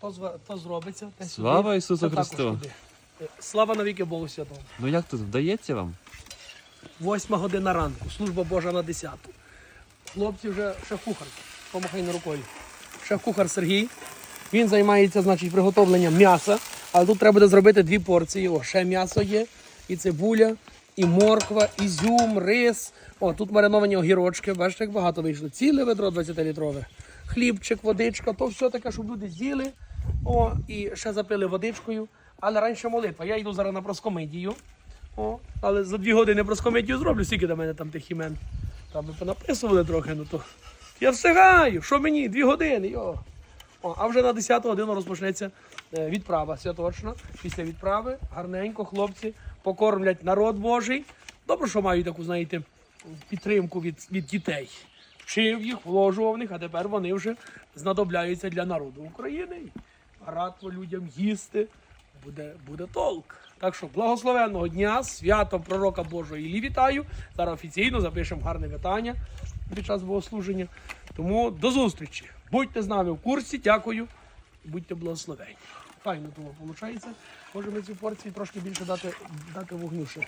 то, зва- то зробиться. те сюди, Слава Ісусу також Христу! туди. Е, Слава навіки Богу Святому. Ну як тут вдається вам? Восьма година ранку, служба Божа на 10. Хлопці вже шеф-кухар, помахай на рукою. Шеф-кухар Сергій. Він займається, значить, приготовленням м'яса, але тут треба буде зробити дві порції. О, ще м'ясо є, і цибуля, і морква, ізюм, рис. О, тут мариновані огірочки. Бачите, як багато вийшло. Ціле ведро 20-літрове. Хлібчик, водичка, то все таке, щоб люди з'їли. О, і ще запили водичкою. Але раніше молитва. Я йду зараз на проскомидію. О, але за дві години проскомедію зроблю, скільки до мене там тих імен. Там ви понаписували трохи, ну то. Я встигаю, що мені? Дві години. Йо. О, а вже на 10 годину розпочнеться е, відправа святочна. Після відправи гарненько хлопці покормлять народ Божий. Добре, що мають таку, знаєте, підтримку від, від дітей. Вчив їх, вложував в них, а тепер вони вже знадобляються для народу України. Багато людям їсти буде, буде толк. Так що благословенного дня, свято пророка Божого Іллі вітаю. Зараз офіційно запишемо гарне вітання під час богослуження. Тому до зустрічі. Будьте з нами в курсі, дякую. Будьте благословені. Файно тому виходить. Можемо цю порцію трошки більше дати, дати вогню ще.